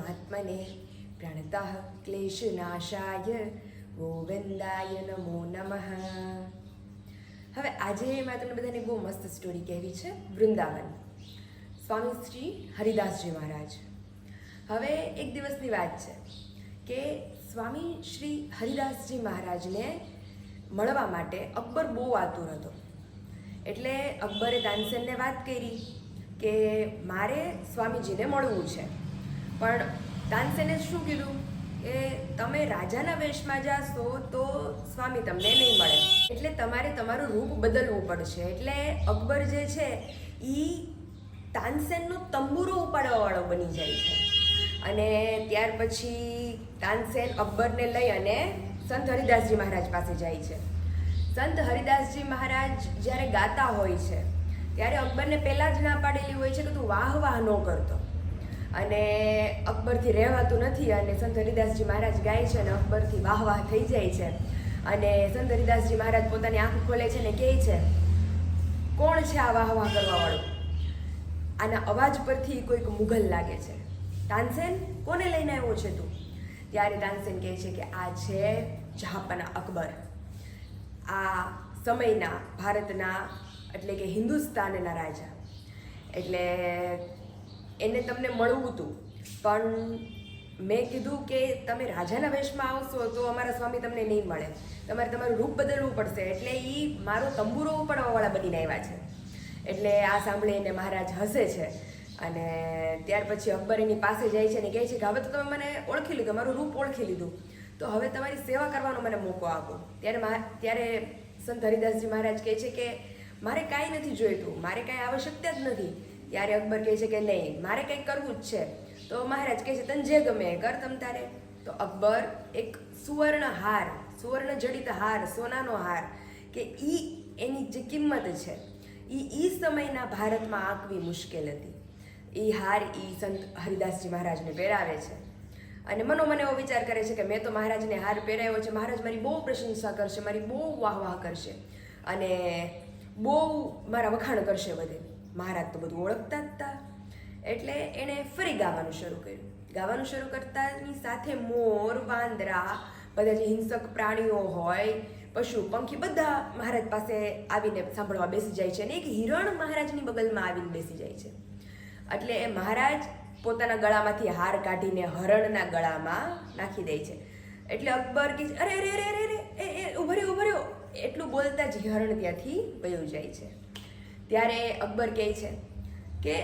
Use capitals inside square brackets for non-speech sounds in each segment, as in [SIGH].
પરમાત્મને પ્રણતઃ ક્લેશનાશાય ગોવિંદાય નમો નમઃ હવે આજે મેં તમને બધાને બહુ મસ્ત સ્ટોરી કહેવી છે, વૃંદાવન. સ્વામી શ્રી હરિદાસજી મહારાજ. હવે એક દિવસની વાત છે કે સ્વામી શ્રી હરિદાસજી મહારાજને મળવા માટે અકબર બહુ આતુર હતો. એટલે અકબરે તાનસેનને વાત કરી કે મારે સ્વામીજીને મળવું છે. પણ તાનસેને શું કીધું? કે તમે રાજાના વેશમાં જાશો તો સ્વામી તમને નહીં મળે. એટલે તમારે તમારું રૂપ બદલવું પડશે. એટલે અકબર જે છે એ તાનસેનનો તંબુરો ઉપાડવાવાળો બની જાય છે. અને ત્યાર પછી તાનસેન અકબરને લઈ અને સંત હરિદાસજી મહારાજ પાસે જાય છે. સંત હરિદાસજી મહારાજ જ્યારે ગાતા હોય છે, ત્યારે અકબરને પહેલાં જ ના પાડેલી હોય છે કે તું વાહ વાહ ન કરતો. અને અકબરથી રહેવાતું નથી અને સંત હરિદાસજી મહારાજ ગાય છે અને અકબરથી વાહ વાહ થઈ જાય છે. અને સંત હરિદાસજી મહારાજ પોતાની આંખ ખોલે છે ને કહે છે, કોણ છે આ વાહ વાહ કરવાવાળું? આના અવાજ પરથી કોઈક મુઘલ લાગે છે. તાનસેન, કોને લઈને આવ્યો છે તું? ત્યારે તાનસેન કહે છે કે, આ છે જહાપના અકબર. આ સમયના ભારતના, એટલે કે હિન્દુસ્તાનના રાજા. એટલે એને તમને મળવું હતું. પણ મેં કીધું કે તમે રાજાના વેશમાં આવશો તો અમારા સ્વામી તમને નહીં મળે. તમારે તમારું રૂપ બદલવું પડશે. એટલે એ મારો તંબુરો ઉપાડવાવાળા બનીને આવ્યા છે. એટલે આ સાંભળીને મહારાજ હસે છે. અને ત્યાર પછી અકબર એની પાસે જાય છે અને કહે છે કે હવે તો તમે મને ઓળખી લીધું, મારું રૂપ ઓળખી લીધું. તો હવે તમારી સેવા કરવાનો મને મોકો આપો. ત્યારે ત્યારે સંત હરિદાસજી મહારાજ કહે છે કે મારે કાંઈ નથી જોઈતું. મારે કાંઈ આવશ્યકતા જ નથી. ત્યારે અકબર કહે છે કે નહીં, મારે કંઈક કરવું જ છે. તો મહારાજ કહે છે, તને જે ગમે એ કર તમ તારે. તો અકબર એક સુવર્ણ હાર, સુવર્ણ જડિત હાર, સોનાનો હાર, કે ઈ એની જે કિંમત છે, ઈ ઈ સમયના ભારતમાં આંકવી મુશ્કેલ હતી. એ હાર ઈ સંત હરિદાસજી મહારાજને પહેરાવે છે. અને મનોમન એવો વિચાર કરે છે કે મેં તો મહારાજને હાર પહેરાવ્યો છે, મહારાજ મારી બહુ પ્રશંસા કરશે, મારી બહુ વાહ વાહ કરશે. અને બહુ મારા વખાણ કરશે બધે. મહારાજ તો બધું ઓળખતા જ હતા એટલે એણે ફરી ગાવાનું શરૂ કર્યું. ગાવાનું શરૂ કરતાની સાથે મોર, વાંદરા, બધા જે હિંસક પ્રાણીઓ હોય, પશુ, પંખી, બધા મહારાજ પાસે આવીને સાંભળવા બેસી જાય છે અને એક હિરણ મહારાજની બગલમાં આવીને બેસી જાય છે. એટલે એ મહારાજ પોતાના ગળામાંથી હાર કાઢીને હરણના ગળામાં નાખી દે છે. એટલે અકબર કે અરે અરે અરે અરે એ ઉભર્યો રહ્યો, ઊભો એટલું બોલતા જ હરણ ત્યાંથી વયું જાય છે. ત્યારે અકબર કહે છે કે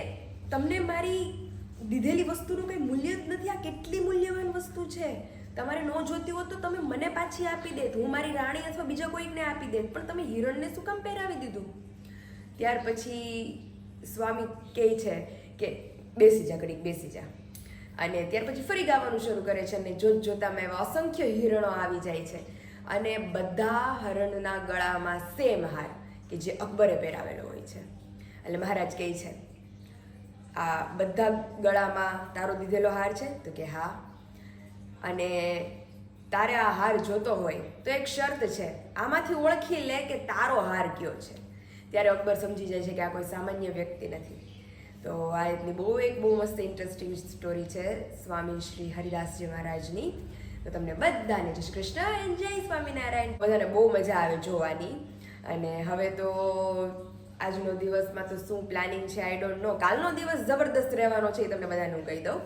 તમને મારી દીધેલી વસ્તુનું કંઈ મૂલ્ય જ નથી, આ કેટલી મૂલ્યવાન વસ્તુ છે? તમારે ન જોતી હોત તો તમે મને પાછી આપી દેત, હું મારી રાણી અથવા બીજા કોઈકને આપી દેત, પણ તમે હિરણને શું કામ પહેરાવી દીધું? ત્યાર પછી સ્વામી કહે છે કે બેસી જા ઘડીક, બેસી જા. અને ત્યાર પછી ફરી ગાવાનું શરૂ કરે છે અને જોત જોતામાં એવા અસંખ્ય હિરણો આવી જાય છે. અને બધા હરણના ગળામાં સેમ હાર કે જે અકબરે પહેરાવેલો હોય. છે. એટલે મહારાજ કહે છે, આ બધા ગળામાં તારો દીધેલો હાર છે? તો કે, હા. અને તારે આ હાર જોતો હોય તો એક શરત છે, આમાંથી ઓળખી લે કે તારો હાર કયો છે. ત્યારે અકબર સમજી જાય છે કે આ કોઈ સામાન્ય વ્યક્તિ નથી. તો આ એટલી બહુ એક બહુ મસ્ત ઇન્ટરેસ્ટિંગ સ્ટોરી છે સ્વામી શ્રી હરિદાસજી મહારાજની. તો તમને બધાને જય કૃષ્ણ એન્ડ જય સ્વામિનારાયણ. બધાને બહુ મજા આવે જોવાની. અને હવે તો આજનો દિવસમાં તો શું પ્લાનિંગ છે આઈ ડોન્ટ નો કાલનો દિવસ જબરદસ્ત રહેવાનો છે એ તમને બધાને હું કહી દઉં.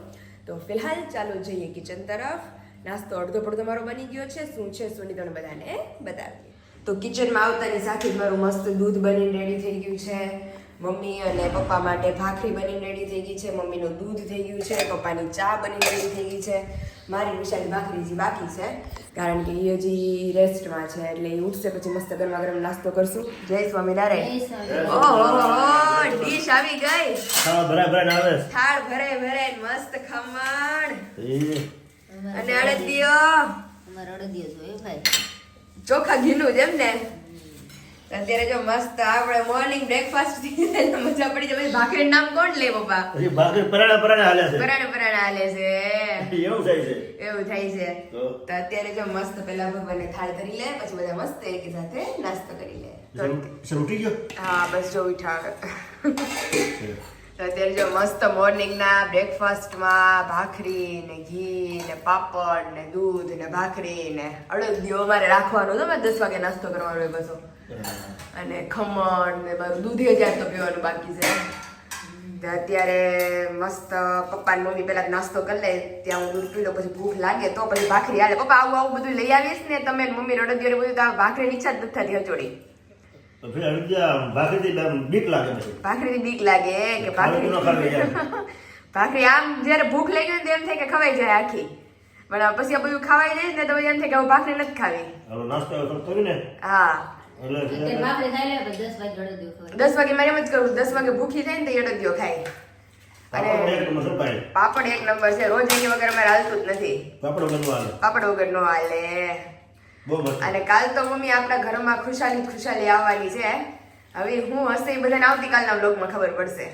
તો ફિલહાલ ચાલો જઈએ કિચન તરફ. નાસ્તો અડધો પડધો મારો બની ગયો છે. શું છે, શું નહીં, તમને બધાને બતાવીએ. તો કિચનમાં આવતાની સાથે જ મારું મસ્ત દૂધ બનીને રેડી થઈ ગયું છે. મમ્મી અને પપ્પા માટે ભાખરી બનીને રેડી થઈ ગઈ છે. મમ્મીનું દૂધ થઈ ગયું છે. પપ્પાની ચા બનીને રેડી થઈ ગઈ છે. મારી વિશાળી ભાખરી હજી બાકી છે કારણ કે એ હજી રેસ્ટમાં છે એટલે એ ઉઠશે પછી મસ્ત ગરમા ગરમ નાસ્તો કરશું. જય સ્વામિનારાયણ. ઓહો ડીશ આવી ગઈ. હા બરાબર આવે. થાળ ભરે ભરે મસ્ત ખમણ. અને અડદિયો. અમારે અડદિયો જોઈએ ભાઈ. ચોખા ઘીનું એમ ને? અત્યારે જો મસ્ત આપણે મોર્નિંગ બ્રેકફાસ્ટ [LAUGHS] મજા પડી જાય. ભાખરી નામ કોણ લે પપ્પા? ભાખરી પરાણા પરાણા હાલે છે. પરાણા પરાણા હાલે છે. [LAUGHS] એવું થાય છે. એવું થાય છે. તો? અત્યારે જો મસ્ત પેલા ભગવાનને થાળ કરી લે પછી બધા મસ્ત એક સાથે નાસ્તો કરી લે. સર ઉઠી ગયો? હા બસ જો ઉઠા [LAUGHS] તો અત્યારે જો મસ્ત મોર્નિંગના બ્રેકફાસ્ટમાં ભાખરી ને ઘી ને પાપડ ને દૂધ ને ભાખરી ને અડદિયો અમારે રાખવાનું તો દસ વાગે નાસ્તો કરવાનો હોય બધો અને ખમણ ને બધું. દૂધે જાય તો પીવાનું બાકી છે. અત્યારે મસ્ત પપ્પા ને મમ્મી પેલા નાસ્તો કરી લે. ત્યાં હું દૂધ પી લઉં પછી ભૂખ લાગે તો પછી ભાખરી હાલે. પપ્પા આવું આવું બધું લઈ આવીશ ને તમે મમ્મી રડદિયો ને બધું તો આ ભાખરી ઈચ્છા જ નથી થતી હચોડી બીક લાગે ભાખરી બીક લાગે કે ભાખરી [LAUGHS] ભાખરી આમ જ્યારે ભૂખ લાગી હોય ને એમ થાય કે ખવાઈ જાય આખી. પણ આ પછી આ બધું ખાવાઈ જાય ને તો એમ થાય કે ભાખરી નથી ખાવી. નાસ્તો કરતો ને? હા. દસ વાગે મારે એમ જ કરું દસ વાગે ભૂખી થાય ને તો અડદિયો ખાય. પાપડ અને એક નંબર પાપડ એક નંબર છે રોજ એની વગર અમારે હાલતું જ નથી. પાપડ બનવા પાપડ વગર નો હાલે અને કાલ તો મમ્મી આપણા ઘરમાં ખુશાલી ખુશાલી આવવાની છે. હવે હું હશે એ બધાને આવતીકાલના બ્લોગમાં ખબર પડશે.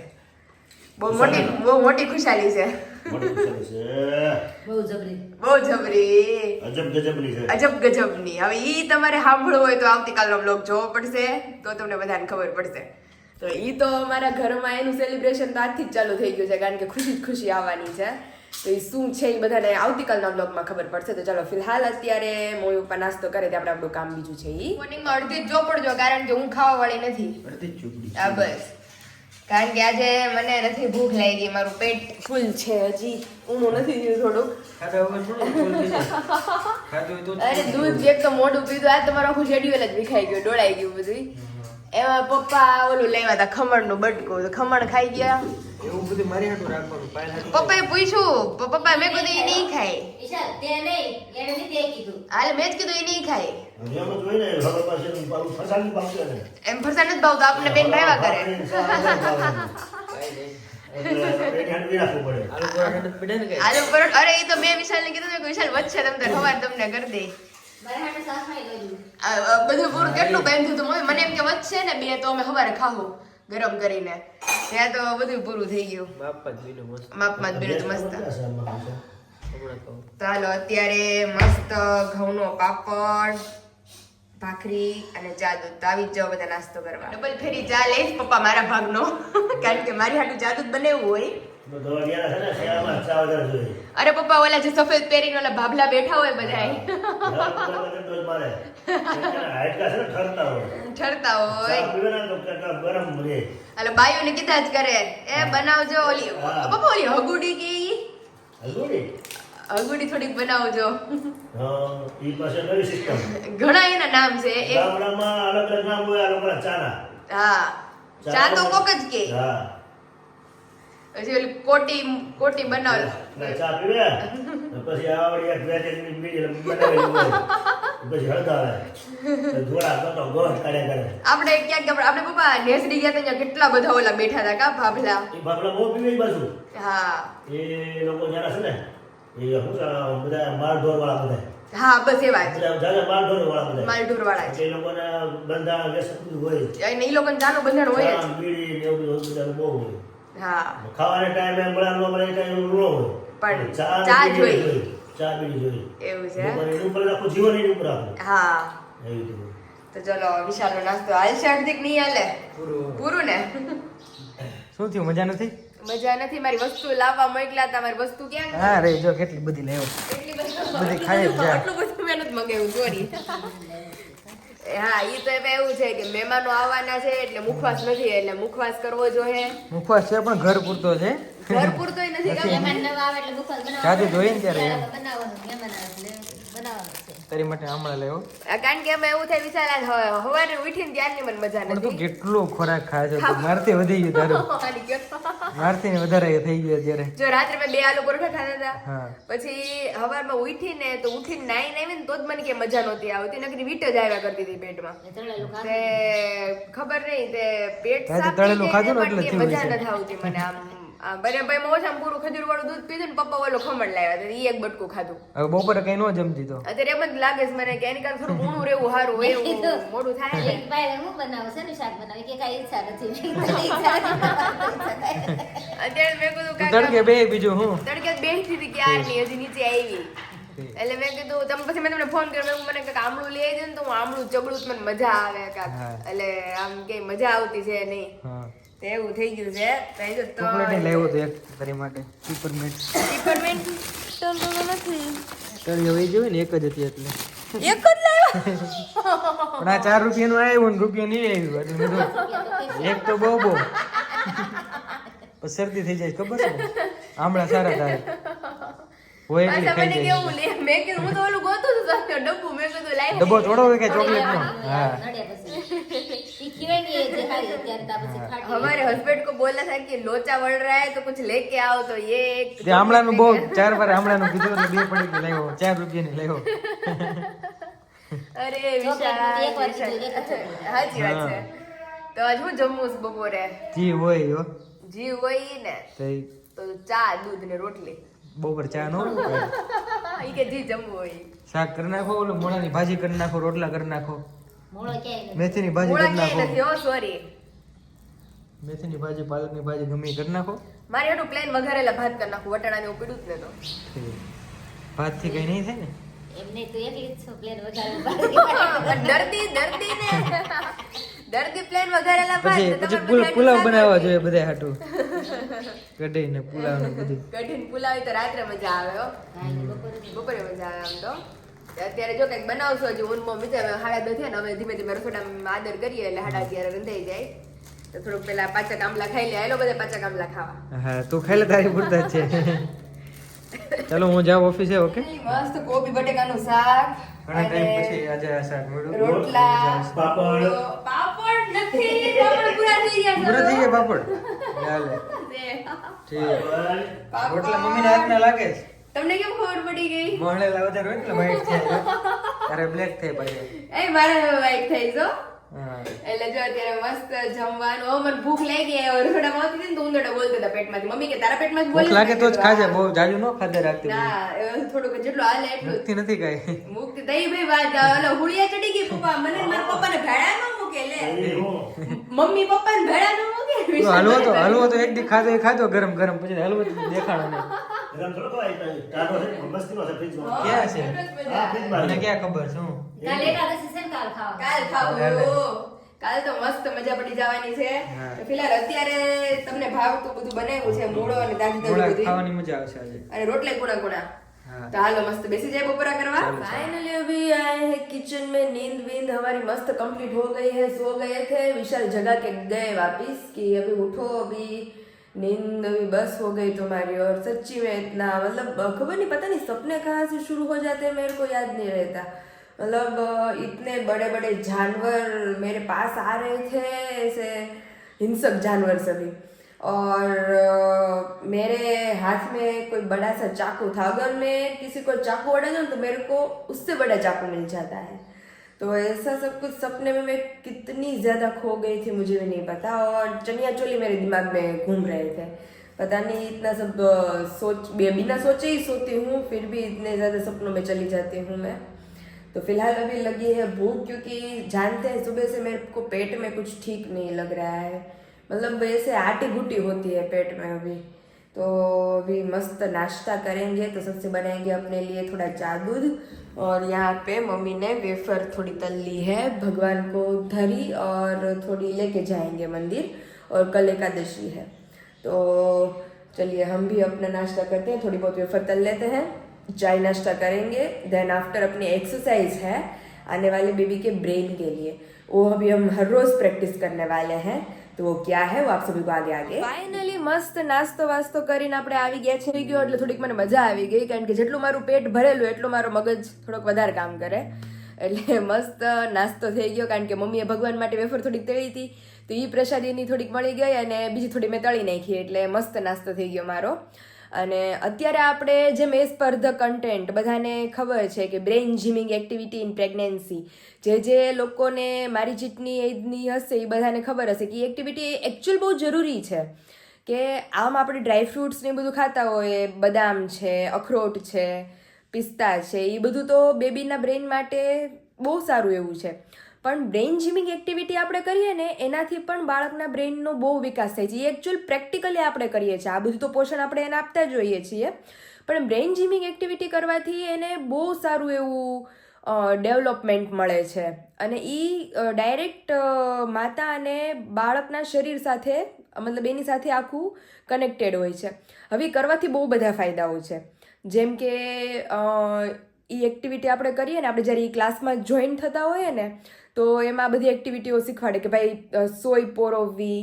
બહુ મોટી બહુ મોટી ખુશાલી છે. બહુ જબરી. બહુ જબરી. અજબ ગજબની છે. અજબ ગજબની હવે ઈ તમારે સાંભળવું હોય તો આવતીકાલનો બ્લોગ જોવો પડશે તો તમને બધાને ખબર પડશે. તો ઈ તો અમારા ઘરમાં એનું સેલિબ્રેશન તો આજથી જ ચાલુ થઈ ગયું છે કારણ કે ખુશી જ ખુશી આવવાની છે. તો એ શું છે એ બધાને આવતીકાલના બ્લોગમાં ખબર પડશે. તો ચાલો ફિલહાલ અત્યારે મોય ઉપર નાસ્તો કરે ત્યાં આપણે આપણું કામ બીજું છે ઈ. મોર્નિંગમાં અડધી જ જો પડજો કારણ કે હું ખાવા વાળી નથી હા બસ. કારણ કે આજે મને નથી ભૂખ લાગી મારું પેટ ફૂલ છે હજી. ઊણું નથી થયું થોડુંક. અરે દૂધ એક તો મોઢું પીધું આ તમારો આખું શેડ્યુઅલ જ વિખાઈ ગયું ડોળાઈ ગયું બધું એમાં પપ્પા ઓલું લેવા હતા ખમણનું બટકું તો ખમણ ખાઈ ગયા. એવું બધું મારી હાટું રાખવાનું પાયલ હાટું પપ્પાએ પૂછ્યું પપ્પા મેં કીધું એ નહીં ખાય. ઈશા તે નહીં એને તે કીધું. હાલ મેં જ કીધું એ નહીં ખાય. જ એમ ફરસાણ નથી ભાવતો આપણને બેન ભાવ્યા કરે. આલુ પરાઠા અરે એ તો મેં વિશાલને કીધું કે વિશાલ વચ્ચે તમે ખબર તમને કરી દે. બધું પૂરું કેટલું બાંધ્યું હતું મને એમ કે વચ્ચે ને બે તો અમે સવારે ખાવું ગરમ કરીને. ત્યાં તો બધું પૂરું થઈ ગયું. માપમાં જ બીનું મસ્ત. ચાલો અત્યારે મસ્ત ઘઉંનો પાપડ ભાખરી અને ચા દૂધ. આવી જ જાઓ બધા નાસ્તો કરવા. ડબલ ફેરી ચા લઈશ પપ્પા મારા ભાગનો. [LAUGHS] કારણ કે મારી હાટું ચા દૂધ બનાવવું હોય. અરે પપ્પા ઓલા જે સફેદ પહેરીને ઓલા ભાભલા બેઠા હોય ને ઠરતા હોય. અલે હોય. ને કીધા જ કરે. એ બનાવજો ઓલી. પપ્પા ઓલી હગુડી કે? હગુડી? થોડીક બનાવજો. ઈ પાસે નવી system. ઘણા એના નામ છે. ગામડામાં અલગ અલગ નામ હોય આ લોકોના ચાના. હા. ચા તો કોક જ કે. હા. પછી ઓલી કોટી કોટી બનાવ. ચા પીવે? [LAUGHS] પછી આવડી એક વેચેલી બીડી બનાવેલી પછી હળગાવે. ધોળા કટો ગોળ કાઢ્યા કરે. આપણે ક્યાંક આપણે પપ્પા નેસડી ગયા ત્યાં કેટલા બધા ઓલા બેઠા હતા કા ભાભલા? બાપડા બહુ પીવે બાજુ. હા. એ લોકો જરા છે ને એ બધા માર ઢોર વાળા બધા હા બસ એવા જાજા માલ ઢોર વાળા બધા માલઢોર વાળા એટલે એ લોકોને બંધા વ્યસન હોય એ લોકોને જાનું બંધન હોય બીડી ને એવું બધું બહુ હોય. હા. ખાવાના ટાઈમે મળે ન મળે કાંઈ ન હોય. પણ ચા જોઈએ. ચા બીડી જોઈએ. એવું છે? એની ઉપર આખું જીવન એની ઉપર આખું. હા. એવું તો ચલો વિશાલનો નાસ્તો હાલશે અડધીક નહીં હાલે? પૂરું. પૂરું ને? શું થયું મજા નથી? મજા નથી. મારી વસ્તુ લાવવા મોકલા હતા મારી વસ્તુ ક્યાં? હા રે જો કેટલી બધી લેવો. કેટલી બધી બધી ખાઈ જ [LAUGHS] જાય. આટલું બધું મેં નથી મંગાવ્યું સોરી હા ઈ તો એમાં એવું છે કે મહેમાનો આવવાના છે એટલે મુખવાસ નથી એટલે મુખવાસ કરવો જોઈએ. મુખવાસ છે પણ ઘર પૂરતો છે. ઘર પૂરતોય નથી. [LAUGHS] મહેમાન નવા આવે એટલે મુખવાસ બનાવવાનું જાજુ જોઈએ ને ત્યારે બનાવવાનું મહેમાન આવે એટલે બનાવવાનું. તારી માટે હમણાં લેવો કારણ કે અમે એવું થાય વિચાર આ હવારે ઉઠીને ત્યારની મને મજા નથી. તું કેટલો ખોરાક ખાય છે? મારથી વધી ગયું તારું. [LAUGHS] મારથી વધારે થઈ ગયું અત્યારે. જો રાત્રે મેં બે આલુ પરોઠા ખાધા હતા. પછી હવારમાં ઉઠીને તો ઉઠીને નાઈ નાઈ ને તો જ મને કે મજા નહોતી આવતી નકરી વીટ જ આવ્યા કરતી હતી પેટમાં. તે ખબર નહીં તે પેટ સાફ તળેલું ખાધું એટલે મજા નથી આવતી મને આમ. આ માં ઓછામાં પૂરું ખજૂર વાળું દૂધ પીધું ને પપ્પા ઓલો ખમણ લાવ્યા હતા ઈ એક બટકું ખાધું. હવે બપોરે કઈ ન જમતી તો. અત્યારે એમ જ લાગે છે મને કે એની કરતા થોડું ઊણું રહેવું સારું એવું મોડું થાય. ને ભાઈ હું બનાવું છે ને શાક બનાવે કે કાંઈ ઈચ્છા નથી. મેં કીધું, ઈચ્છા નથી. અત્યારે મેં કીધું તું તડકે બે બીજું હું? તડકે જ બેઠી હતી હજી નીચે આવી. એટલે મેં કીધું તમે પછી મેં તમને ફોન કર્યો મેં મને કાંઈક આમળું લઈ આવી ને તો હું આમળું ચબળું મને મજા આવે કાંક. એટલે આમ કે મજા આવતી છે નહીં. તો એવું થઈ ગયું છે. તો એ જો તો ચોકલેટ લાવ્યો તો એક તારી માટે. પીપરમેન્ટ પીપરમેન્ટ તો નથી તારી હવે જોઈ ને એક જ હતી એટલે. એક જ લાવ્યો? પણ આ ચાર રૂપિયાનું આવ્યું ને રૂપિયા નહીં આવ્યું. એટલે એક તો બહુ બહુ. શરદી થઈ જાય ખબર છે? ને? આમળા સારા થાય. હોય એટલી ખાઈ જાય. મેં કીધું હું તો ઓલું ગોતું હતું ડબ્બુ મેં કીધું લાવી ડબ્બો થોડો કે ચોકલેટ નો હા हमारे हस्बैंड को बोला था कि लोचा बढ़ रहा है तो कुछ लेके आओ तो ये एक તે આમળાનું બહુ ચાર વાર આમળાનું કીધું એટલે બે પડી લાવ્યો ચાર રૂપિયાની લાવ્યો [LAUGHS] અરે ચોકલેટ વિશાલ એક વાર વિશાલ. કીધું, એક જ ચોકલેટ. સાચી વાત છે તો આજ હું જમવું છે બપોરે જી હોય હો જીવ હોય ઈ ને તો ઈ તો ચા દૂધ ને રોટલી બપોર ચા નો [LAUGHS] ઈ કે જી જમવું હોય ઈ. શાક કરી નાખો ઓલું મોળાની ભાજી કરી નાખો રોટલા કરી નાખો મોળો ક્યાંય નથી મેથીની ભાજી કરી નાખો. સોરી મેથીની ભાજી પાલકની ભાજી ગમે કરી નાખો. મારે એનું પ્લેન વઘારેલા ભાત કરી નાખું વટાણાને પીડું જ ને તો. ભાતથી કઈ નહીં થાય ને? એમને તો એકલી જ છો પ્લેન વઘારેલા [LAUGHS] પણ દર્દી દર્દી ને દર્દી પ્લેન વઘારેલા ભાત પછી પુલાવ બનાવવા જોઈએ બધા હાટુ. કઢીને પુલાવ ને [LAUGHS] બધું. કઢીને પુલાવ તો રાત્રે મજા આવે હો. બપોરે મજા આવે આમ તો. અત્યારે જો કંઈક બનાવશો હજી ઊન મમ્મી છે હવે સાડા દસ ને અમે ધીમે ધીમે રસોડામાં આદર કરીએ એટલે હાડા અત્યારે રંધાઈ જાય. તો થોડુંક પેલા પાચા કામલા ખાઈ લે. હાલો બધા પાચા કામલા ખાવા. હા તું ખાઈ લે તારી પૂરતા છે. ચાલો હું જાઉં ઓફિસે ઓકે મસ્ત કોબી બટેકાનું શાક ઘણા ટાઈમ પછી આજે આ શાક મળ્યું. રોટલા. પાપડ. પાપડ નથી પાપડ પૂરા થઈ ગયા પૂરા થઈ ગયા પાપડ? [LAUGHS] ચાલે. ઠીક. રોટલા મમ્મીના હાથના લાગે છે? તમને કેમ ખબર પડી ગઈ? મોહણે વધારે હોય ને એટલે વાઈટ થાય તારે બ્લેક થાય પાછળ એ મારે હવે વાઈટ થઈ જો એટલે જો અત્યારે મસ્ત જમવાનું. હવે મને ભૂખ લાગી હવે રસોડામાં માં હતી ને તો ઉંદરડા બોલતા હતા પેટમાંથી. મમ્મી કે તારા પેટમાં જ બોલે લાગે તો જ ખાજે. બહુ જાજુ ન ખાધે રાખતી ના થોડુંક જેટલું હાલે એટલું મુક્તિ નથી કાંઈ મુક્તિ દઈ ભાઈ વાત. ઓલો હુળિયા ચડી ગઈ પપ્પા. મને મારા પપ્પાને ભેળા ન મૂકે લે. મમ્મી પપ્પાને ભેળા ન મૂકે? તો હલવો તો હલવો તો એક દી ખાધો એ ખાધો ગરમ ગરમ. પછી હલવો દેખાડો નહીં. ગરમ થોડો ખવાય તો ટાઢો છે મસ્તીનો છે ફ્રીજમાં ક્યાં છે હા ફ્રીજમાં મને ક્યાં ખબર શું કાલ એકાદશી છે ને કાલ ખાવા કાલ ખાવું કાલ તો મસ્ત મજા પડી જવાની છે હા. તો ફિલહાલ અત્યારે તમને ભાવતું બધું બનાવ્યું છે મૂળો અને દાદી થોડા દાદી બધું ખાવાની મજા આવશે આજે અને રોટલે ગુણા ગુણા हाँ। तो हालो मस्त बेसी जाए बपोरा करवा फाइनली अभी आए हैं किचन में नींद वींद हमारी मस्त कंप्लीट हो गई है सो गए थे विशाल जगह के गए वापिस कि अभी उठो अभी नींद अभी बस हो गई तुम्हारी और सच्ची में इतना मतलब खबर नहीं, पता नहीं सपने कहाँ से शुरू हो जाते हैं, मेरे को याद नहीं रहता। मतलब इतने बड़े बड़े जानवर मेरे पास आ रहे थे, ऐसे हिंसक जानवर सभी और मेरे हाथ में कोई बड़ा सा चाकू था। अगर मैं किसी को चाकू अड़ा दूँ तो मेरे को उससे बड़ा चाकू मिल जाता है। तो ऐसा सब कुछ सपने में मैं कितनी ज़्यादा खो गई थी, मुझे भी नहीं पता। और चनिया चोली मेरे दिमाग में घूम रहे थे। पता नहीं इतना सब सोच बिना सोचे ही सोती हूँ, फिर भी इतने ज़्यादा सपनों में चली जाती हूँ मैं। तो फ़िलहाल अभी लगी है भूख, क्योंकि जानते हैं सुबह से मेरे को पेट में कुछ ठीक नहीं लग रहा है। मतलब ऐसे आटी घुटी होती है पेट में अभी। तो अभी मस्त नाश्ता करेंगे तो सबसे बनाएँगे अपने लिए थोड़ा चा दूध। और यहाँ पे मम्मी ने वेफर थोड़ी तल ली है, भगवान को धरी और थोड़ी लेके जाएँगे मंदिर, और कल एकादशी है। तो चलिए हम भी अपना नाश्ता करते हैं, थोड़ी बहुत वेफर तल लेते हैं, चाय नाश्ता करेंगे। देन आफ्टर अपनी एक्सरसाइज है, आने वाले बेबी के ब्रेन के लिए। वो अभी हम हर रोज प्रैक्टिस करने वाले हैं। તો वो क्या है वो आप सभी को आगे आगे ફાઇનલી મસ્ત નાસ્તો વાસ્તો કરીને આપણે આવી ગયા છે ગયો એટલે થોડીક મને મજા આવી ગઈ કારણ કે જેટલું મારું પેટ ભરેલું એટલું મારો મગજ થોડોક વધારે કામ કરે એટલે મસ્ત નાસ્તો થઈ ગયો કારણ કે મમ્મીએ ભગવાન માટે વેફર થોડીક તળી હતી તો એ પ્રસાદીની થોડીક મળી ગઈ અને બીજી થોડી મેં તળી નાખી એટલે મસ્ત નાસ્તો થઈ ગયો મારો અને અત્યારે આપણે જેમ એઝ પર ધ કન્ટેન્ટ બધાને ખબર છે કે brain gyming activity in pregnancy જે જે લોકોને મારી જીતની એજની હશે એ બધાને ખબર હશે કે એ એક્ટિવિટી એકચ્યુઅલ બહુ જરૂરી છે. કે આમ આપણે ડ્રાયફ્રૂટ્સ ને બધું ખાતા હોઈએ, બદામ છે, અખરોટ છે, પિસ્તા છે, એ બધું તો બેબીના બ્રેઇન માટે બહુ સારું એવું છે. પણ બ્રેઇન જીમિંગ એક્ટિવિટી આપણે કરીએ ને, એનાથી પણ બાળકના બ્રેઇનનો બહુ વિકાસ થાય છે. એ એકચ્યુઅલ પ્રેક્ટિકલી આપણે કરીએ છીએ. આ બધું તો પોષણ આપણે એને આપતા જ હોઈએ છીએ. પણ બ્રેઇન જીમિંગ એક્ટિવિટી કરવાથી એને બહુ સારું એવું ડેવલપમેન્ટ મળે છે. અને એ ડાયરેક્ટ માતા અને બાળકના શરીર સાથે, મતલબ એની સાથે આખું કનેક્ટેડ હોય છે. હવે કરવાથી બહુ બધા ફાયદાઓ છે. જેમ કે એ એક્ટિવિટી આપણે કરીએ ને, આપણે જ્યારે એ ક્લાસમાં જોઈન થતા હોઈએ ને તો એમાં બધી એક્ટિવિટીઓ શીખવાડે કે ભાઈ સોય પોરોવવી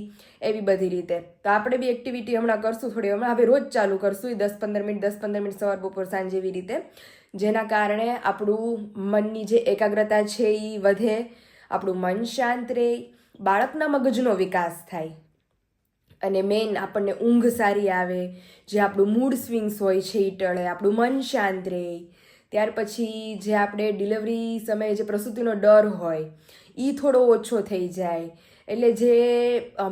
એવી બધી રીતે. તો આપણે બી એક્ટિવિટી હમણાં કરશું થોડી હમણાં હવે રોજ ચાલુ કરશું દસ પંદર મિનિટ, દસ પંદર મિનિટ સવાર, બપોર, સાંજ એવી રીતે. જેના કારણે આપણું મનની જે એકાગ્રતા છે એ વધે, આપણું મન શાંત રહે, બાળકના મગજનો વિકાસ થાય. અને મેઇન આપણને ઊંઘ સારી આવે, જે આપણું મૂડ સ્વિંગ્સ હોય છે એ ટળે, આપણું મન શાંત રહે. ત્યાર પછી જે આપણે ડિલિવરી સમયે જે પ્રસૂતિનો ડર હોય એ થોડો ઓછો થઈ જાય. એટલે જે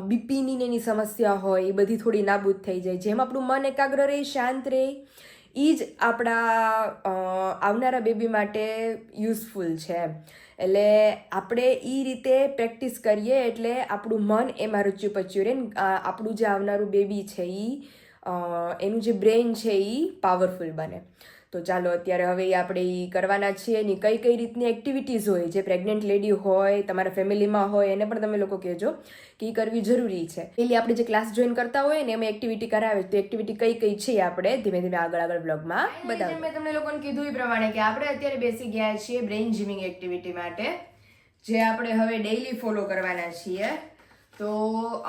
બીપીની એની સમસ્યા હોય, એ બધી થોડી નાબૂદ થઈ જાય. જેમ આપણું મન એકાગ્ર રહે, શાંત રહે એ જ આપણા આવનારા બેબી માટે યુઝફુલ છે. એટલે આપણે એ રીતે પ્રેક્ટિસ કરીએ એટલે આપણું મન એમાં રચ્યું પચ્યું રહે. આપણું જે આવનારું બેબી છે એ એનું જે બ્રેઇન છે એ પાવરફુલ બને. તો ચાલો અત્યારે હવે એ આપણે એ કરવાના છીએ એની કઈ કઈ રીતની એક્ટિવિટીઝ હોય જે પ્રેગ્નન્ટ લેડી હોય તમારા ફેમિલીમાં હોય એને પણ તમે લોકો કહેજો કે એ કરવી જરૂરી છે. એટલે આપણે જે ક્લાસ જોઈન કરતા હોય ને એમાં એક્ટિવિટી કરાવે તો એક્ટિવિટી કઈ કઈ છે આપણે ધીમે ધીમે આગળ આગળ બ્લોગમાં બતાવું મેં તમને લોકોને કીધું એ પ્રમાણે કે આપણે અત્યારે બેસી ગયા છીએ બ્રેઇન જીમિંગ એક્ટિવિટી માટે જે આપણે હવે ડેઈલી ફોલો કરવાના છીએ. તો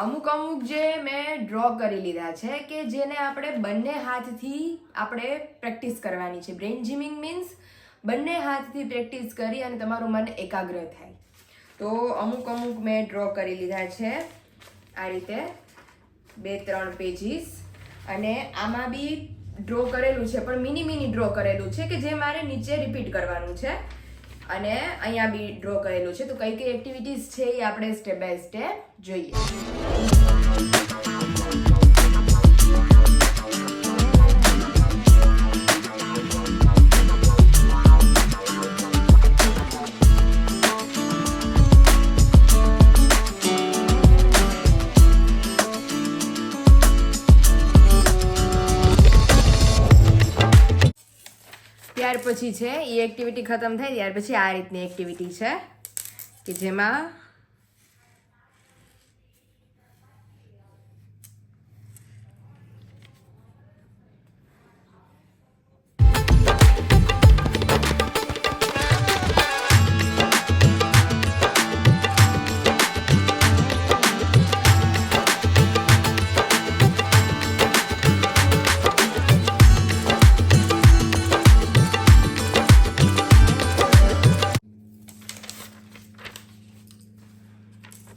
અમુક અમુક જે મેં ડ્રો કરી લીધા છે કે જેને આપણે બંને હાથથી આપણે પ્રેક્ટિસ કરવાની છે. બ્રેઇન જીમિંગ મીન્સ બંને હાથથી પ્રેક્ટિસ કરી અને તમારું મન એકાગ્ર થાય. તો અમુક અમુક મેં ડ્રો કરી લીધા છે. આ રીતે બે ત્રણ પેજીસ અને આમાં બી ડ્રો કરેલું છે, પણ મિની મિની ડ્રો કરેલું છે કે જે મારે નીચે રિપીટ કરવાનું છે. અને અહીંયા બી ડ્રો કરેલું છે. તો કઈ કઈ એક્ટિવિટીઝ છે એ આપણે સ્ટેપ બાય સ્ટેપ જોઈએ. પછી છે એ એક્ટિવિટી ખતમ થાય ત્યાર પછી આ રીતની એક્ટિવિટી છે કે જેમાં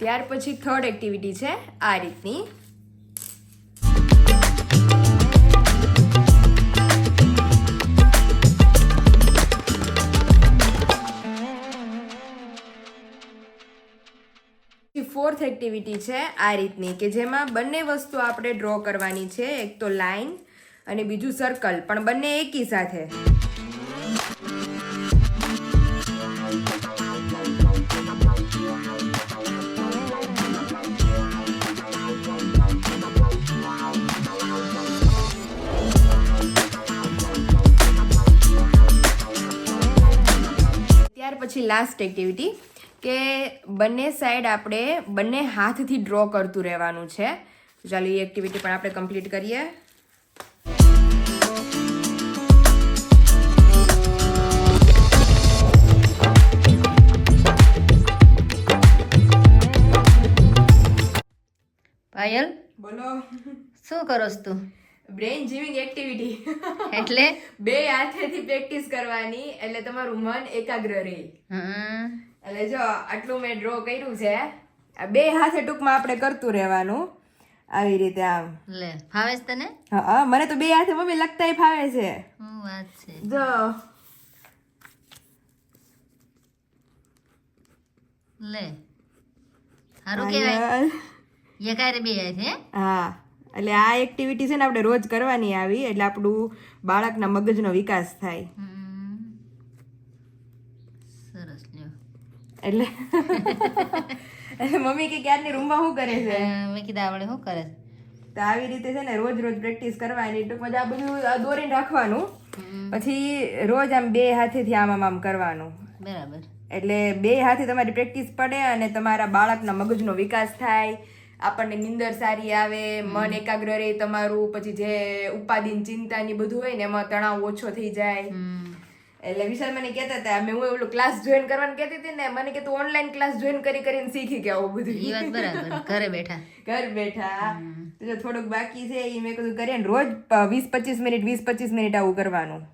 ત્યાર પછી થર્ડ એક્ટિવિટી છે આ રીતની. ફોર્થ એક્ટિવિટી છે આ રીતની કે જેમાં બંને વસ્તુ આપણે ડ્રો કરવાની છે, એક તો લાઈન અને બીજું સર્કલ પણ બંને એકી સાથે. પછી લાસ્ટ એક્ટિવિટી કે બંને સાઈડ આપણે બંને હાથથી ડ્રો કરતું રહેવાનું છે. ચાલો એ એક્ટિવિટી પણ આપણે કમ્પ્લીટ કરીએ. પાયલ બોલો. શું કરોસ તું? બ્રેન જીવિંગ એક્ટિવિટી એટલે? [LAUGHS] બે હાથેથી પ્રેક્ટિસ કરવાની એટલે તમારું મન એકાગ્ર રહે. હમ. એટલે જો આટલું મેં ડ્રો કર્યું છે આ બે હાથે ટૂંકમાં આપણે કરતું રહેવાનું. આવી રીતે આમ. લે ફાવે છે તને? હા મને તો બે હાથે મમ્મી લગતા ફાવે છે. હું વાત છે? જો. લે સારું કહેવાય. પાયલ. બે હાથે હે? એટલે આ એક્ટિવિટી છે ને આપણે રોજ કરવાની આવી એટલે આપણું બાળકના મગજનો વિકાસ થાય. એટલે એટલે મમ્મી કે ક્યારની રૂમમાં શું કરે છે? મેં કીધું આવડે શું કરે છે? તો આવી રીતે છે ને રોજ રોજ પ્રેક્ટિસ કરવાની ટૂંકમાં આ બધું દોરીને રાખવાનું. પછી રોજ આમ બે હાથેથી આમ આમ આમ કરવાનું. બરાબર. એટલે બે હાથે તમારી પ્રેક્ટિસ પડે અને તમારા બાળકના મગજનો વિકાસ થાય. આપણને નિંદર સારી આવે મન એકાગ્ર રહે તમારું પછી જે ઉપાધિન ચિંતા ની બધું હોય ને એમાં તણાવ ઓછો થઈ જાય. એટલે વિશાલ મને કહેતા હતા મેં હું ઓલું ક્લાસ જોઈન કરવાનું કહેતી હતી ને મને કે તું ઓનલાઈન ક્લાસ જોઈન કરી કરીને શીખી કે આવું બધું. બરાબર ઘરે બેઠા. [LAUGHS] ઘર બેઠા. તો થોડુંક બાકી છે એ મેં કીધું કરીએ રોજ વીસ પચીસ મિનિટ વીસ પચીસ મિનિટ આવું કરવાનું.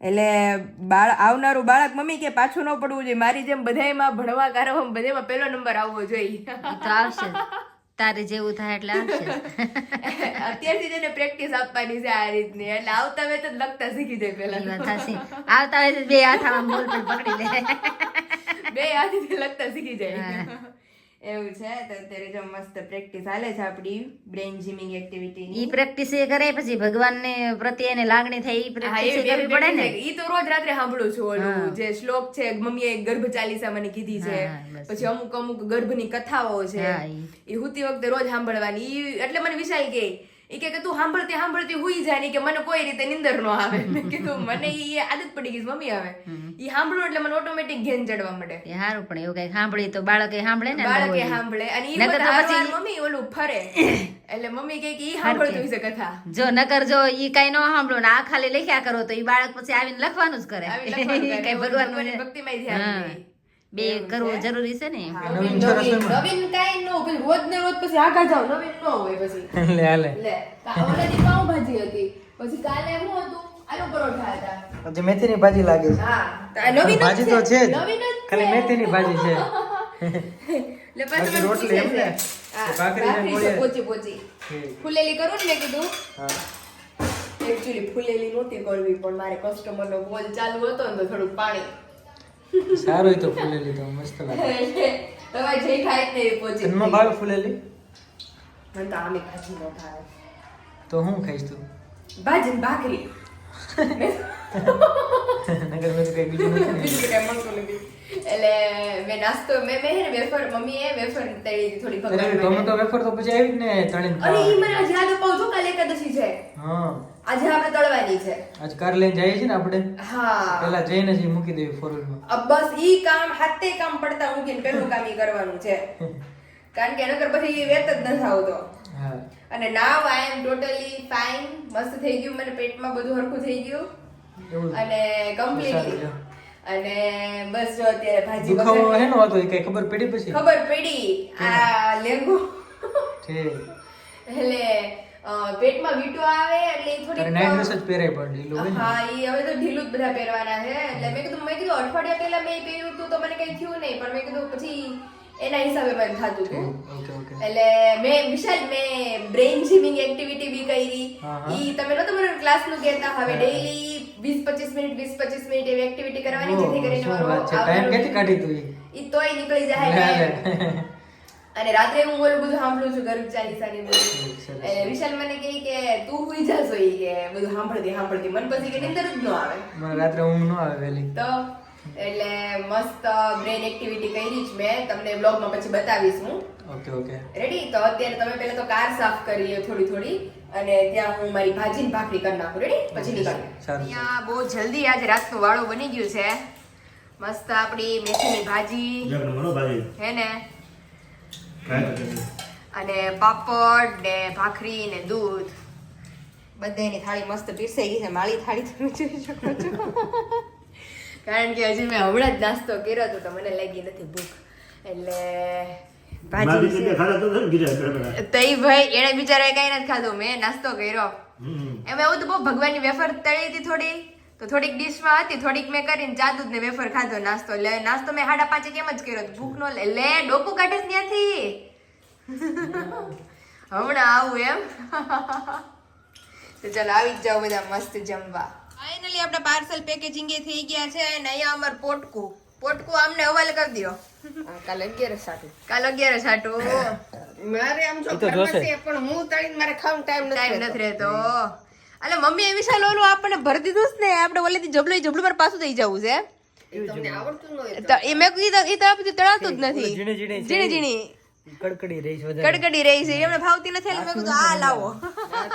એટલે બાળ આવનારું બાળક મમ્મી કે પાછું ન પડવું જોઈએ. મારી જેમ બધાયમાં ભણવા કારવામાં બધામાં પહેલો નંબર આવવો જોઈએ. તો આવશે. તારે જેવું થાય એટલે આવશે. [LAUGHS] અત્યારથી જ એને પ્રેક્ટિસ આપવાની છે આ રીતની. એટલે આવતા હોય તો લખતા શીખી જાય પેલા પહેલા આવતા તો બે હાથ આમ બોલ પકડી લે. બે હાથથી લખતા શીખી જાય. એવું છે? તો અત્યારે જો મસ્ત પ્રેક્ટિસ હાલે છે આપણી બ્રેઇન જીમિંગ એક્ટિવિટી ઈ પ્રેક્ટિસ એ કરે પછી ભગવાનને પ્રત્યે એને લાગણી થાય ઈ પ્રેક્ટિસ કરવી પડે ને? ઈ તો રોજ રાત્રે સાંભળું છું ઓલું જે શ્લોક છે મમ્મીએ ગર્ભ ચાલીસા મને કીધી છે. પછી અમુક અમુક ગર્ભની કથાઓ છે. ઈ હુતી વખતે રોજ સાંભળવાની. ઈ એટલે મને વિશાલ કે ઈ કે કે તું સાંભળતી સાંભળતી હુઈ જાય ને કે મને કોઈ રીતે નિંદર નો આવે. [LAUGHS] મેં કીધું મને ઈ આદત પડી ગઈ મમ્મી આવે ઈ સાંભળું એટલે મને ઓટોમેટિક ઘેન ચડવા માંડે. એ હારું પણ એવું કઈ સાંભળી તો બાળકે સાંભળે ને બાળકે સાંભળે અને એ મમ્મી ઓલું ફરે. [COUGHS] એટલે મમ્મી કહે કે ઈ સાંભળતું હશે કથા. જો નકર જો ઈ કઈ ન સાંભળો ને આ ખાલી લખ્યા કરો તો ઈ બાળક પછી આવીને લખવાનું જ કરે. કઈ ભગવાન [LAUGHS] ભગવાનનું ભક્તિમાં ધ્યાન. બે કરવો જરૂરી છે ને? નવીન કાંઈ ન. પછી રોજ ને રોજ પછી આગળ જાવ નવીન નો હોય પછી. [LAUGHS] લે લે લે કા- પાઉં ભાજી હતી. પછી કાલે હું હતું આલુ પરોઠા હતા. જે મેથી ની ભાજી લાગે છે. હા. નવીન ભાજી તો છે. નવીન જ ખાલી મેથી મેથીની ભાજી છે. [LAUGHS] લે પછી રોટલી એમ ને? ભાખરી ને? પોચી પોચી. ફૂલેલી કરું ને મેં કીધું? હા. એકચ્યુઅલી ફૂલેલી નહોતી કરવી પણ મારે કસ્ટમરનો કોલ ચાલુ હતો ને તો થોડુંક પાણી સારું તો ફૂલેલી તો મસ્ત લાગે. [LAUGHS] તમે જે ખાય તે પોચી. તમને ભાવે ફૂલેલી? મને તો આમે ભાજી ન ભાવે. તો હું ખાઈશ તું? ભાજી ને ભાખરી. [LAUGHS] નગર મેં તો કઈ બીજું [LAUGHS] નથી. બીજું તો મન તો નથી. એટલે મેં નાસ્તો મેં મેં વેફર મમ્મીએ વેફર તળી થોડી ભગવાન ગમે તો વેફર તો પછી આવી જ ને તળીને અરે ઈ મને આજે યાદ અપાવજો કાલે એકાદશી છે. હા. આજે આપણે તળવાની છે. આજ કાર લઈને જઈએ છીએ ને આપણે? હા. પેલા જઈને જ મૂકી દેવી ફોર વ્હીલમાં બસ ઈ કામ હાથે કામ પડતા મૂકીને પેલું કામ ઈ કરવાનું છે. [LAUGHS] કારણ કે નકર પછી વેત જ નથી આવતો અને નાવ આઈ એમ ટોટલી ફાઇન મસ્ત થઈ ગયું મને પેટમાં બધું હરખું થઈ ગયું. અને કમ્પ્લીટલી અને બસ જો અત્યારે ભાજી દુખાવો. હેનો હતો એ કઈ ખબર પડી પછી? ખબર પડી. આ લેંગો. એટલે પેટમાં વીટો આવે એટલે થોડી નાઇટ ડ્રેસ જ પહેરાય પણ ઢીલું હા એ હવે તો ઢીલું જ બધા પહેરવાના છે. એટલે મેં કીધું મેં કીધું અઠવાડિયા પહેલા મેં પહેર્યું હતું તો મને કઈ થયું નહીં પણ મેં કીધું પછી એના હિસાબે મને થતું હતું. એટલે મેં વિશાલ મેં બ્રેઇન જીમિંગ એક્ટિવિટી બી કરી. ઈ તમે નતો મને ક્લાસનું કહેતા હવે ડેઈલી 20 25 મિનિટ 20 25 મિનિટ એવી એક્ટિવિટી કરવાની જેથી કરીને મારો ટાઈમ કેટલી કાઢી તું ઈ? તોય નીકળી જાય. અને રાત્રે હું ઓલું બધું સાંભળું છું ગરુડ ચાલીસા ની બધું. એટલે વિશાલ મને કહે કે તું હુઈ જાશો ઈ કે બધું સાંભળતી સાંભળતી. મને પછી કે નિંદર જ ન આવે. રાત્રે ઊંઘ ન આવે વેલી તો એટલે મસ્ત બ્રેન એક્ટિવિટી કરી જ મેં. તમને બ્લોગમાં પછી બતાવીશ હું. ઓકે ઓકે રેડી તો અત્યારે તમે પહેલા તો કાર સાફ કરી લ્યો થોડી થોડી. અને ત્યાં હું મારી ભાજી ને ભાખરી કરી નાખું. રેડી પછી નીકળીએ સારું. અહીંયા બહુ જલ્દી આજે રાતનું વાળો બની ગયું છે. મસ્ત આપણી મેથીની ભાજી. ભાજી. હે ને? અને પાપડ ને ભાખરી ને દૂધ. બધાની થાળી મસ્ત પીરસાઈ ગઈ છે. મારી થાળી તમે જોઈ શકો છો. [LAUGHS] કારણ કે હજી મેં હમણાં જ નાસ્તો કર્યો હતો તો મને લાગી નથી ભૂખ. એટલે ભાજી છે. તઈ ભાઈ એને બિચારાએ કઈ નથી ખાધું મેં નાસ્તો કર્યો. એમ એવું તો બહુ ભગવાનની વેફર તળી હતી થોડી. તો થોડીક ડીશમાં હતી થોડીક મેં કરીને જાદુ ને વેફર ખાધો નાસ્તો. લે નાસ્તો મેં સાડા પાંચે કેમ જ કર્યો ભૂખ નો લે લે ડોકું કાઢે ત્યાંથી. [LAUGHS] હમણાં આવું એમ. તો ચાલો આવી જ જાઓ બધા મસ્ત જમવા. ફાઇનલી આપણા પાર્સલ પેકેજિંગ થઈ ગયા છે અને અહીંયા અમાર પોટકું. પોટકું આમને હવાલે કરી દો કાલ અગિયાર સાટું. કાલ અગિયાર સાટું. મારે આમ જો પણ હું તળીને મારે ખાવાનું ટાઈમ ટાઈમ નથી રહેતો. અલે મમ્મી એ વિશાલ ઓલું આપણને ભરી દીધું છે ને આપણે ઓલેથી જબલું જબલું પર પાછું થઈ જવું છે. તમને આવડતું ન હોય એ મેં કીધું એ તરફથી તળાતું જ નથી. ઝીણી ઝીણી કડકડી રહી છે એમને ભાવતી નથી એટલે મેં કીધું આ લાવો.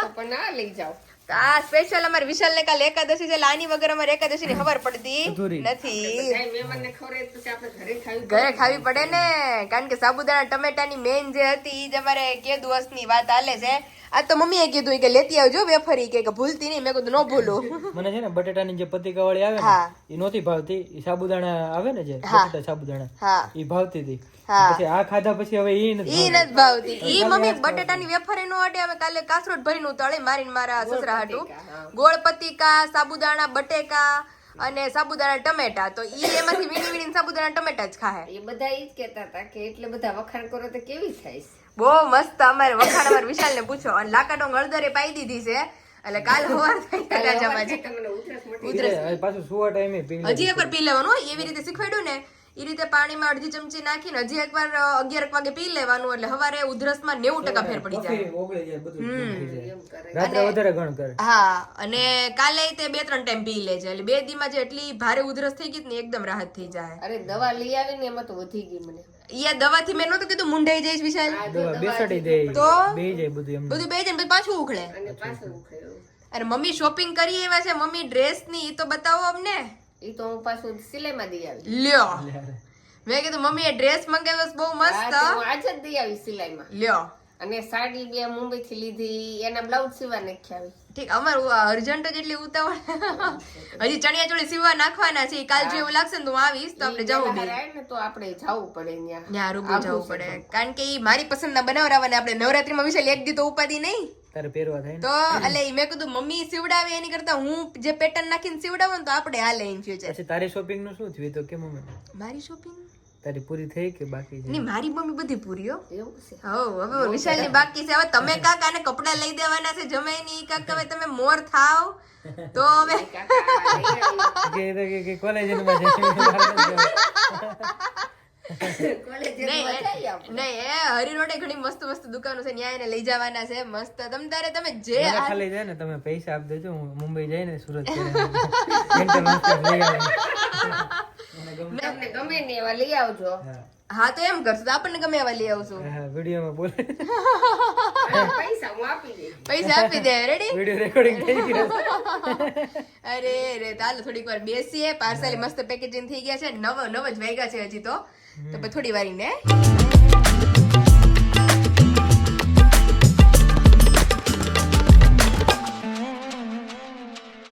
તો પણ આ લઈ જાઓ. આ સ્પેશિયલ અમારે વિશાલ ને કાલ એકાદશી છે લાની વગર અમારે એકાદશી ની ખબર પડતી નથી. ઘરે ખાવી પડે ને. કારણ કે સાબુદાણા ટમેટાની મેન જે હતી એ જ અમારે કે દિવસની વાત હાલે છે. આ તો મમ્મીએ કીધું કે લેતી આવજો વેફરી કે કે ભૂલતી નહીં મેં કીધું ન ભૂલું. મને છે ને બટેટાની જે પતિકા વાળી આવે ને એ નહોતી ભાવતી. એ સાબુદાણા આવે ને જે સાબુદાણા હા. એ ભાવતી હતી. પછી આ ખાધા પછી હવે ઈ નથી ઈ નથી ભાવતી. ઈ મમ્મી બટેટાની વેફર એનો અડે અમે કાલે કાસરોટ ભરીને તળે મારીને મારા સસરા હાટુ. ગોળ પતિકા સાબુદાણા બટેકા અને સાબુદાણા ટમેટા. તો ઈ એમાંથી વીણી વીણીને સાબુદાણા ટમેટા જ ખાહે. એ બધા ઈ જ કહેતા હતા કે એટલે બધા વખાણ કરો તો કેવી થાય બહુ મસ્ત અમારે વખાણ અમારે વિશાલ ને પૂછો. અને લાકડો હળદરે પાઈ દીધી છે. એટલે કાલ હવાર થઈ કાલે ગયા હવે પાછું સુવા ટાઈમે પી લે. હજી એકવાર પી લેવાનું હો. એવી રીતે શીખવાડ્યું ને એ રીતે પાણીમાં અડધી ચમચી નાખીને હજી એકવાર અગિયાર વાગે પી લેવાનું એટલે હવારે ઉધરસમાં નેવું ટકા ફેર પડી જાય. હા અને કાલે તે બે ત્રણ ટાઈમ પી લે છે. એટલે બે દીમાં જે એટલી ભારે ઉધરસ થઈ ગઈ ને એકદમ રાહત થઈ જાય. અરે દવા લઈ આવી ને એમાં તો વધી ગઈ મને. દવાથી મેં નહોતું કીધું મુંડાઈ જઈશ વિશાલ. બેસાડી દે. તો? બે જાય બધું બધું બે જાય પછી પાછું ઉખડે. અને પાછું ઉખાયું. અરે મમ્મી શોપિંગ કરી એવા છે. મમ્મી ડ્રેસની તો બતાવો અમને. ઈ તો હું પાછું સિલાઈમાં દઈ આવી. લ્યો. મેં કીધું મમ્મી એ ડ્રેસ મંગાવ્યો બહુ મસ્ત. તો આજે જ દઈ આવી સિલાઈમાં. લ્યો. અને સાડી બે મુંબઈ થી લીધી એના બ્લાઉઝ સીવા નાખ્યા આવી ઠીક અમારું અર્જન્ટ જ એટલી ઉતાવળ હજી ચણિયા ચોળી સીવવા નાખવાના છે કાલ જો એવું લાગશે ને તો હું આવીશ તો આપણે જવું ને તો આપણે જવું પડે ત્યાં ત્યાં રૂબરૂ જવું પડે. કારણ કે ઈ મારી પસંદના બનાવરાવાને આપણે નવરાત્રીમાં વિશે એક દી તો ઉપાધિ નહીં. તારે પહેરવા થાય તો એટલે મેં કીધું મમ્મી સીવડાવે એની કરતા હું જે પેટર્ન નાખીને સીવડાવું ને તો આપણે હાલે ઇન ફ્યુચર પછી તારી શોપિંગનું શું થયું? તો કે મમ્મી. મારી શોપિંગ તારી પૂરી થઈ કે બાકી છે? નહીં મારી મમ્મી બધી પૂરી હો. એવું છે? હવ હવે વિશાલની બાકી છે. હવે તમે [LAUGHS] કાકાને કપડા લઈ દેવાના છે જમાઈ ની કાકા હવે તમે મોર થાવ. તો હવે આ. કે કે- કોલેજમાં જઈને [LAUGHS] ઘણી મસ્ત મસ્ત દુકાનો છે ન્યા એને લઈ જવાના છે મસ્ત. તમ તારે તમે જે ખાલી છે ને તમે પૈસા આપી દેજો હું મુંબઈ જઈને સુરત સેન્ટ્રલ હોસ્પિટલ લઈ આવીશ. તમને ગમે ને એવા લઈ આવજો. હા. તો એમ કરશું તો આપણને ગમે એવા લઈ આવશું. હા વિડીયોમાં બોલે. પૈસા હું આપી દઈશ. પૈસા આપી દે રેડી વીડિયો રેકોર્ડિંગ થઈ ગયો. અરે રે તાલ થોડીક વાર બેસીએ. પાર્સલ મસ્ત પેકેજિંગ થઈ ગયા છે. નવ નવ જ વાગ્યા છે હજી તો. તો થોડી વારીને